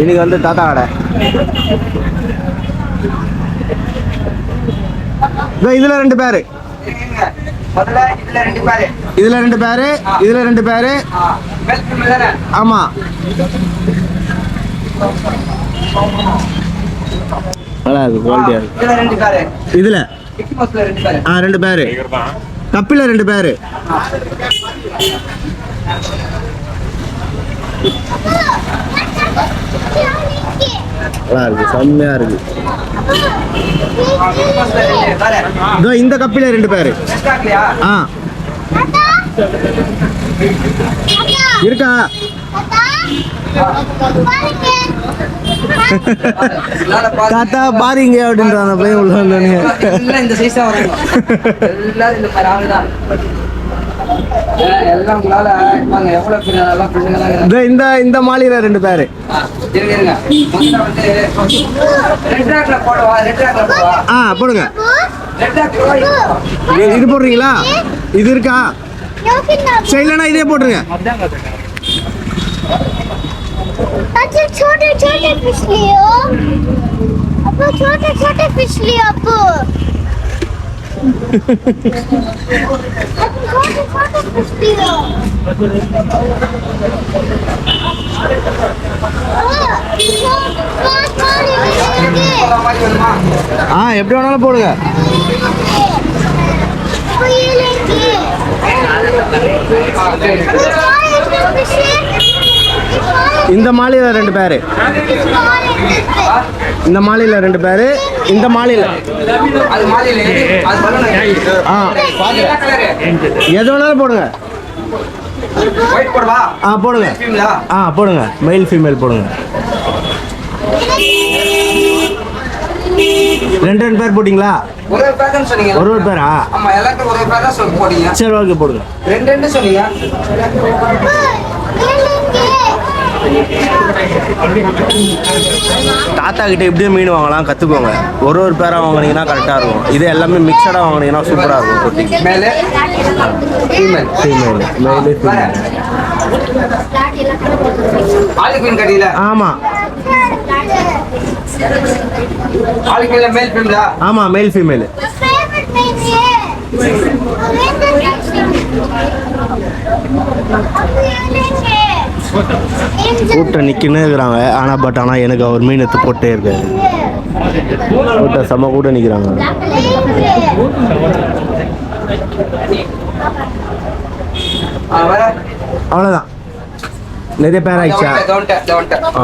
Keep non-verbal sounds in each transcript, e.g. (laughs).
இன்னைக்கு வந்து தாத்தா கடை. இதோ இதுல ரெண்டு பேரு. இதுல ரெண்டு பேரு இதுல ரெண்டு பேரு. ஆமா. நல்லா இருக்கு குவாலிட்டியா இருக்கு. இதுல. ஆ ரெண்டு பேரு. கப்பில ரெண்டு பேரு. நல்லா இருக்கு செம்மையா இருக்கு. மிக்கி மவுஸ்ல ரெண்டு பேரு இதோ இந்த கப்பில ரெண்டு பேரு. ஆ. இருக்கா? தாத்தா பாருங்க அப்படின்ற அந்த பையன் உள்ள இந்த சைஸா (laughs) எல்லாம் இந்த மாதிரி ஆளுதான் எல்லாம் உங்களால வாங்க எவ்வளவு பெரிய எல்லாம் பெண்ணுங்களா இதோ இந்த இந்த மாலையில ரெண்டு பேரு இருங்க இருங்க முதல்ல வந்து ரெட் ராக்ல போடவா ரெட் ராக்ல போடவா ஆ போடுங்க ரெட் ராக்ல இது- இது போடுறீங்களா இது இருக்கா சரி இல்லைன்னா இதே போட்டுருங்க अच्छा छोटे छोटे फिश लियो अब छोटे छोटे फिश लियो अब ஆ எப்படி வேணாலும் போடுங்க. ஆ இந்த மாலையில் ரெண்டு பேர். இந்த மாலையில் ரெண்டு பேர். இந்த மாலையில். ஆ. எது வேணாலும் போடுங்க. ஆ போடுங்க. ஆ போடுங்க. மெயில் ஃபீமேல் போடுங்க. ரெண்டு ரெண்டு பேர் போட்டிங்களா? ஒரு ஒரு பேர்? சொன்னீங்க பேரா சரி ஓகே போடுங்க. ரெண்டு ரெண்டு சொன்னீங்க. தாத்தா கிட்ட எப்படியே மீன் வாங்கலாம் கற்றுக்கோங்க ஒரு ஒரு பேராக வாங்குனீங்கன்னா கரெக்டாக இருக்கும். இது எல்லாமே மிக்சடாக வாங்குனீங்கன்னா சூப்பராக இருக்கும் தொட்டிக்கு மேலே. கட்டியில ஆமாம் மீன்ல மேல் ஃபீமேலா கூட்டம் நிற்கின்னு இருக்கிறாங்க. ஆனால் பட் ஆனால் எனக்கு அவர் மீன் எடுத்து போட்டே இருக்காரு. கூட்டம் செம்ம கூட்டம் நிற்கிறாங்க அவ்வளோதான் நிறைய பேர் ஆயிடுச்சா?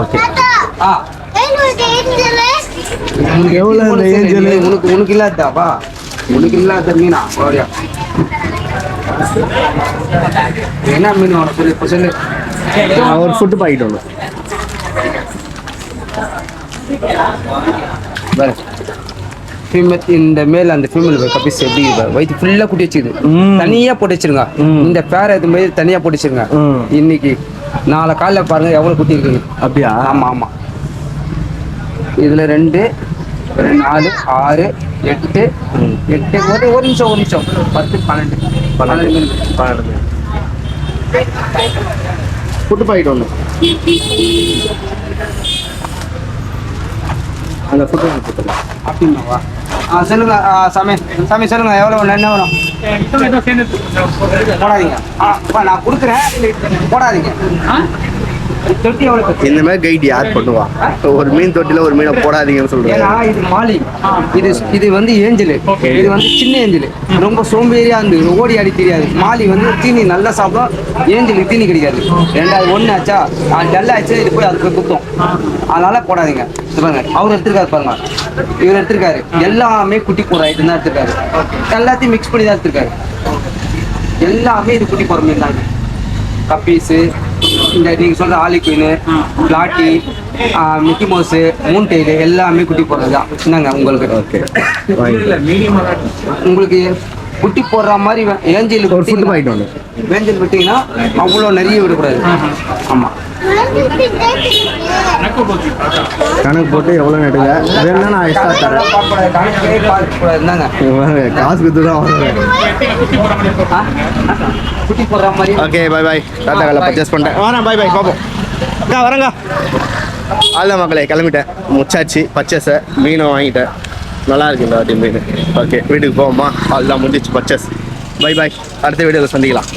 ஓகே ஆ எவ்வளோ இந்த ஏஞ்சல்? உனக்கு உனக்கு இல்லாதாப்பா உனக்கு இல்லாத மீனா? என்ன மீன் வேணும் சொல்லு இப்போ சொல்லு. ஒரு ஃபுட்டு ஒன்று பாரு ஃபீமேல் இந்த மேல் அந்த ஃபீமேல் கப்பிஸ் எப்படி வயிற்று ஃபுல்லாக குட்டி வச்சுக்குது. தனியாக போட்டு வச்சிருங்க. இந்த பேரை இது மாதிரி தனியாக போட்டு வச்சிருங்க. இன்னைக்கு நாளை காலைல பாருங்க எவ்வளோ குட்டி இருக்குங்க அப்படியா ஆமாம் ஆமாம் இதில் ரெண்டு நாலு ஆறு எட்டு எட்டு ஒரு ஒரு நிமிஷம் ஒரு நிமிஷம் பத்து பன்னெண்டு பன்னெண்டு. பன்னெண்டு ஃபுட்டு பாக்கெட் ஒன்று அந்த ஃபுட்டு ஒன்று கொடுத்துருங்க அப்படின்னாவா? ஆ சொல்லுங்க ஆ, சாமி சாமி சொல்லுங்க எவ்வளோ வேணும் என்ன வேணும்? போடாதீங்க. ஆ அப்பா, நான் கொடுக்குறேன். போடாதீங்க. இந்த மாதிரி கைட் யார் பண்ணுவா? ஒரு மீன் தொட்டில ஒரு மீனை போடாதீங்கன்னு சொல்றாங்க. இது மாலி. இது இது வந்து ஏஞ்சல். இது வந்து சின்ன ஏஞ்சல். ரொம்ப சோம்பேறியா இருந்து ஓடி ஆடி தெரியாது. மாலி வந்து தீனி நல்லா சாப்பிடும் ஏஞ்சலுக்கு தீனி கிடைக்காது. ரெண்டாவது ஒன்று ஆச்சா? டல் ஆச்சு? இது போய் அது போய் குத்தும். அதனால போடாதீங்க. இது பாருங்க அவர் எடுத்திருக்காரு பாருங்க. இவர் எடுத்திருக்காரு. எல்லாமே குட்டி போடுற ஐட்டம் தான் எடுத்திருக்காரு. எல்லாத்தையும் மிக்ஸ் பண்ணி தான் எடுத்திருக்காரு. எல்லாமே இது குட்டி போடுற மீன் தான். இது. கப்பீஸு இந்த நீங்க சொல்ற ஆலி குயின் பிளாட்டி மிக்கி மவுஸு மூன் டெய்லு எல்லாமே குட்டி போடுறது தான் என்னங்க உங்களுக்கு ஓகே உங்களுக்கு குட்டி போடுற மாதிரி ஏஞ்சல் ஒரு ஃபுட்டு பாக்கெட் ஒன்று வேஞ்சல் விட்டீங்கன்னா அவ்வளோ நிறைய விடக்கூடாது. ஆமா. கணக்கு போட்டு எவ்வளோ நடுங்க வேணும்னா நான் எக்ஸ்ட்ரா தரேன். காசு கொடுத்து தான் வாங்குறேன் ஓகே பை பை டாட்டா கல்ல பர்ச்சேஸ் பண்ணிட்டேன். வரேன் பை பை பார்ப்போம் அக்கா வரேங்க அல்ல மக்களே கிளம்பிட்டேன். முச்சாச்சு பச்சஸை மீனை வாங்கிட்டேன். நல்லா இருக்கு இந்த வாட்டி மீன். ஓகே வீட்டுக்கு போவோமா அதெல்லாம் முடிஞ்சிச்சு பச்சஸ் பை பாய் அடுத்த வீடியோவில் சந்திக்கலாம்.